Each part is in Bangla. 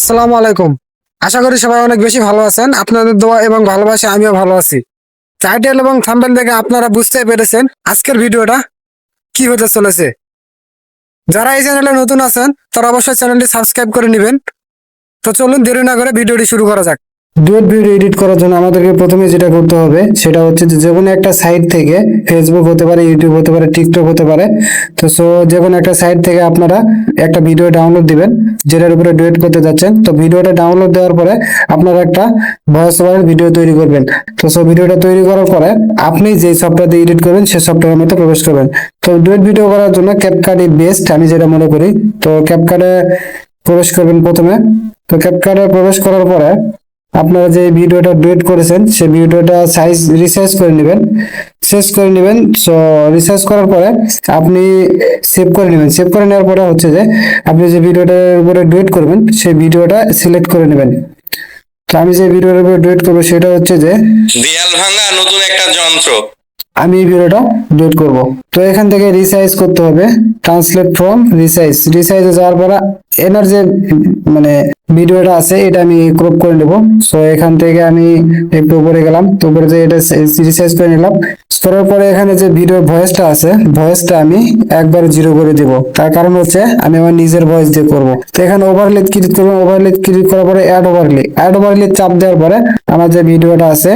আসসালামু আলাইকুম। আশা করি সবাই অনেক বেশি ভালো আছেন। আপনাদের দোয়া এবং ভালোবাসে আমিও ভালো আছি। টাইটেল এবং থাম্বেল দেখে আপনারা বুঝতে পেরেছেন আজকের ভিডিওটা কি হতে চলেছে। যারা এই চ্যানেলে নতুন আছেন, তারা অবশ্যই চ্যানেলটি সাবস্ক্রাইব করে নেবেন। তো চলুন দেরি না করে ভিডিওটি শুরু করা যাক। ডুয়েট ভিডিও এডিট করার জন্য আমাদেরকে প্রথমে যেটা করতে হবে, সেটা হচ্ছে যে কোনো একটা সাইট থেকে ফেসবুক হতে পারে ইউটিউব হতে পারে টিকটক হতে পারে। তো সো যে কোনো একটা সাইট থেকে আপনারা একটা ভিডিও ডাউনলোড দিবেন, যেটার উপরে ডুয়েট করতে যাচ্ছেন। তো ভিডিওটা ডাউনলোড দেওয়ার পরে আপনারা একটা ভয়েস ওভার ভিডিও তৈরি করবেন। তো সো ভিডিওটা তৈরি করার পরে আপনি যে সফটওয়্যার দিয়ে এডিট করবেন, সেই সফটওয়্যারের মধ্যে প্রবেশ করবেন। তো ডুয়েট ভিডিও করার জন্য ক্যাপকাট ইজ বেস্ট আমি যেটা মনে করি। তো ক্যাপকাটে প্রবেশ করবেন প্রথমে। তো ক্যাপকাটে প্রবেশ করার পরে আপনারা যে ভিডিওটা ডুয়েট করেছেন সেই ভিডিওটা সাইজ রিসার্চ করে নেবেন। শেষ করে নেবেন সো রিসার্চ করার পরে আপনি সেভ করে নেবেন। সেভ করে নেওয়ার পরে হচ্ছে যে আপনি যে ভিডিওটার উপরে ডুয়েট করবেন সেই ভিডিওটা সিলেক্ট করে নেবেন। তো আমি যে ভিডিওর উপরে ডুয়েট করব, সেটা হচ্ছে যে দেয়াল ভাঙা নতুন একটা যন্ত্র। আমি এই ভিডিওটা ডুয়েট করব। তো এখান থেকে রিসাইজ করতে হবে। ট্রান্সলেট ফ্রম রিসাইজ রিসাইজে যাওয়ার পরে এনার যে মানে ভিডিওটা আছে, এটা আমি ক্রপ করে নেব। সো এখান থেকে আমি একটু উপরে গেলাম। তো উপরে যে এটা রিসাইজ করে নিলাম। করার পরে এখানে যে ভিডিও ভয়েসটা আছে ভয়েসটা আমি একবার জিরো করে দিব। তার কারণ হচ্ছে, আমি আমার নিজের ভয়েস দিয়ে করব। তো এখানে ওভারলে ক্লিক করব ওভারলে ক্লিক করার পরে অ্যাড ওভারলে অ্যাড ওভারলে চাপ দেওয়ার পরে আমার যে ভিডিওটা আছে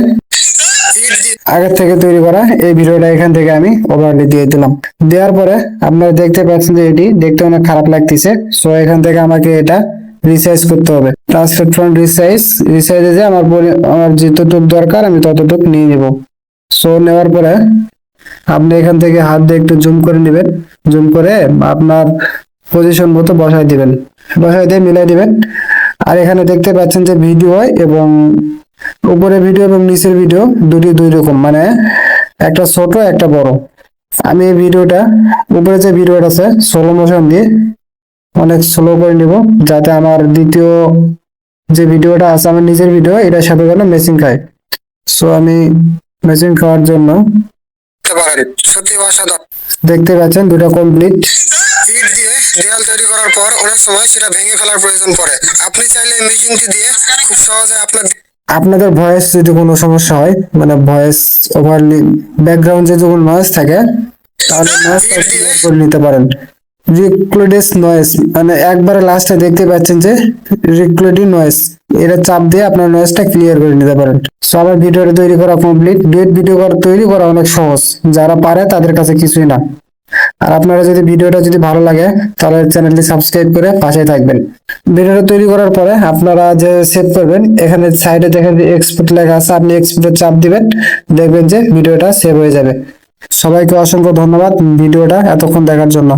আগের থেকে তৈরি করা এই ভিডিওটা এখান থেকে আমি ওভারলি দিয়ে দিলাম। দেওয়ার পরে আপনারা দেখতে পাচ্ছেন যে এটি দেখতে অনেক খারাপ লাগতেছে। সো এখান থেকে আমাকে এটা রিসাইজ করতে হবে। ট্রান্সলেট ফ্রম রিসাইজ রিসাইজে যে আমার আমার যতটুকু দরকার আমি ততটুকু নিয়ে নিব। সো নেওয়ার পরে আপনি এখান থেকে হাত দিয়ে একটু জুম করে নেবেন। জুম করে আপনার পজিশন মতো বসায় দিবেন। বসায় দিয়ে মিলাই দিবেন। আর এখানে দেখতে পাচ্ছেন যে ভিডিও এবং উপরে ভিডিও এবং নিচের ভিডিও দুটি দুই রকম। মানে একটা ছোট একটা বড়। আমি এই ভিডিওটা উপরে যে ভিডিওটা আছে স্লো মোশন দিয়ে অনেক স্লো করে নিব যাতে আমার দ্বিতীয় যে ভিডিওটা আছে আমার নিজের ভিডিও এটার সাথে যেন মেশিন খায়। সো আমি মেশিন খাওয়ার জন্য দেখতে পাচ্ছেন দুটো কমপ্লিট ইট দিয়ে দেয়াল তৈরি করার পর অনেক সময় সেটা ভেঙে ফেলার প্রয়োজন পড়ে। আপনি চাইলে মেশিনটি দিয়ে খুব সহজে আপনার আপনাদের ভয়েস যদি কোনো সমস্যা হয় মানে ভয়েস ওভারলি ব্যাকগ্রাউন্ডে যদি কোনো নয়েজ থাকে তাহলে নয়েজটা করে নিতে পারেন। রিক্লুডেস নয়েজ মানে একবারে লাস্টে দেখতে পাচ্ছেন যে রিক্লুডিং নয়েজ এটা চাপ দিয়ে আপনার নয়েজটা ক্লিয়ার করে নিতে পারেন। সো আমার ভিডিওটা তৈরি করা কমপ্লিট ডুয়েট ভিডিও করা তৈরি করা অনেক সহজ। যারা পারে তাদের কাছে কিছুই না। আর আপনারা যদি ভিডিওটা যদি ভালো লাগে, তাহলে চ্যানেলটি সাবস্ক্রাইব করে পাশে থাকবেন। ভিডিওটা তৈরি করার পরে আপনারা যে সেভ করবেন, এখানে সাইডে দেখেন এক্সপোর্ট লেখা আছে, আপনি এক্সপোর্টে চাপ দিবেন, দেখবেন যে ভিডিওটা সেভ হয়ে যাবে। সবাইকে অসংখ্য ধন্যবাদ ভিডিওটা এতক্ষণ দেখার জন্য।